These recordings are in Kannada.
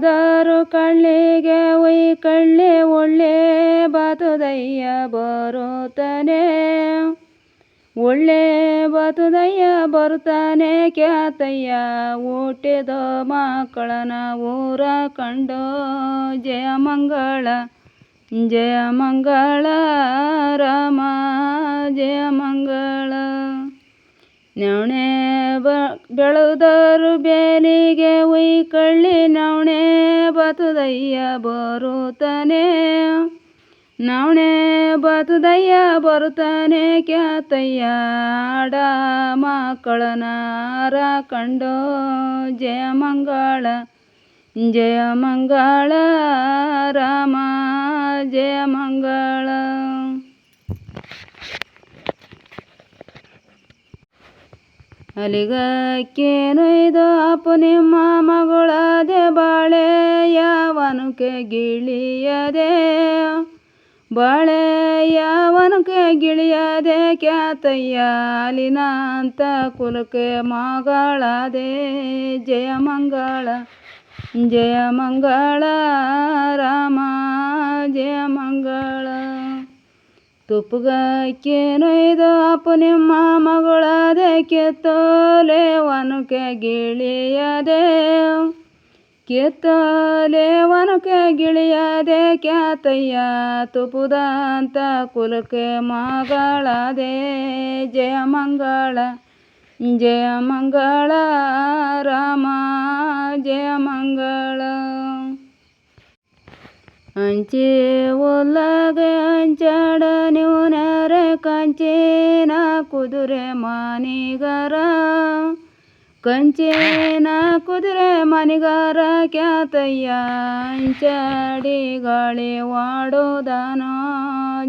ಬೆಳೆದರು ಕಳ್ಳಿಗೆ ಒಯ್ ಕಳ್ಳಿ ಒಳ್ಳೆ ಬಾತುದಯ್ಯ ಬರುತ್ತಾನೆ. ಒಳ್ಳೆ ಬಾತುದಯ್ಯ ಬರುತ್ತಾನೆ ಕ್ಯಾತಯ್ಯ ಹುಟ್ಟಿದ ಮಕ್ಕಳನ ಊರ ಕಂಡು ಜಯ ಮಂಗಳ ಜಯ ಮಂಗಳ, ರಾಮ, ಜಯ ಮಂಗಳ. ನವಣೆ ಬ, ಬೆಳೆದರು ಬೇಲಿಗೆ ಉಯ್ ಕಳ್ಳಿ ನವಣೆ ಬತುದಯ್ಯ ಬರುತ್ತಾನೆ. ನವಣೆ ಬತುದಯ್ಯ ಬರುತ್ತಾನೆ, ಕ್ಯಾತಯ್ಯ ಆಡ ಮಕ್ಕಳನಾರ ಕಂಡು. ಜಯ ಮಂಗಳ ಜಯ ಮಂಗಳ, ರಾಮ, ಜಯ ಮಂಗಳ. ಅಪ್ಪು ನಿಮ್ಮ ಮಗಳದೆ ಬಾಳೆ, ಯಾವನಕ್ಕೆ ಗಿಳಿಯದೆ? ಬಾಳೆ, ಯಾವನಕ್ಕೆ ಗಿಳಿಯದೆ? ಕ್ಯಾತಯ್ಯ ಅಲಿನಂತ ಕುಲಕ್ಕೆ ಮಗಳದೆ. ಜಯ ಮಂಗಳ ಜಯ ಮಂಗಳ, ರಾಮ ಜಯ ಮಂಗಳ ತುಪ್ಪಗಕ್ಕೇನೊಯ್ದು ಅಪ್ಪು ನಿಮ್ಮ ಮಗಳದೆ ಕೆತ್ತೋಲೆ ಒನಕೆ ಗಿಳಿಯದೆ. ಕೆತ್ತೋಲೆ ಒನಕೆ ಗಿಳಿಯದೆ, ಕ್ಯಾತಯ್ಯ ತುಪ್ಪದಂತ ಕುಲಕ್ಕೆ ಮಗಳದೆ. ಜಯ ಮಂಗಳ ಜಯ ಮಂಗಳ, ರಾಮ, ಜಯ ಮಂಗಳ. ಅಂಚೆ ಒಲ್ಲಾಗ ಅಂಚಾಡ ಕಂಚೇನ ಕುದುರೆ ಮನಿಗರ ಕಂಚೇನ ಕುದುರೆ ಮನಿಗರ ಅಂಚಾಡಿ ಗಾಳಿ ವಾಡೋದನ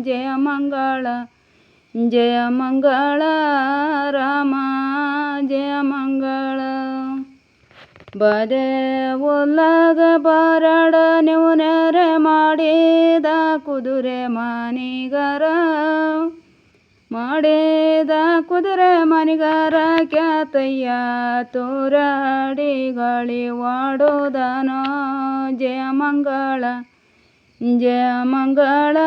ಜಯ ಮಂಗಳ ಜಯ ಮಂಗಳ, ರಾಮ ಜಯ ಮಂಗಳ. ಬದೆ ಒಲ್ಲಾಗ ಬಾರಾಡ ನೆರೆ ಮಾಡಿದ ಕುದುರೆ ಮನಿಗರ ಮಾಡಿದ ಕುದುರೆ ಮನಿಗಾರ ಕ್ಯಾತಯ್ಯ ತೋರಾಡಿ ಗಾಳಿ ವಾಡೋದನೋ ಜಯ ಮಂಗಳ ಜಯ ಮಂಗಳ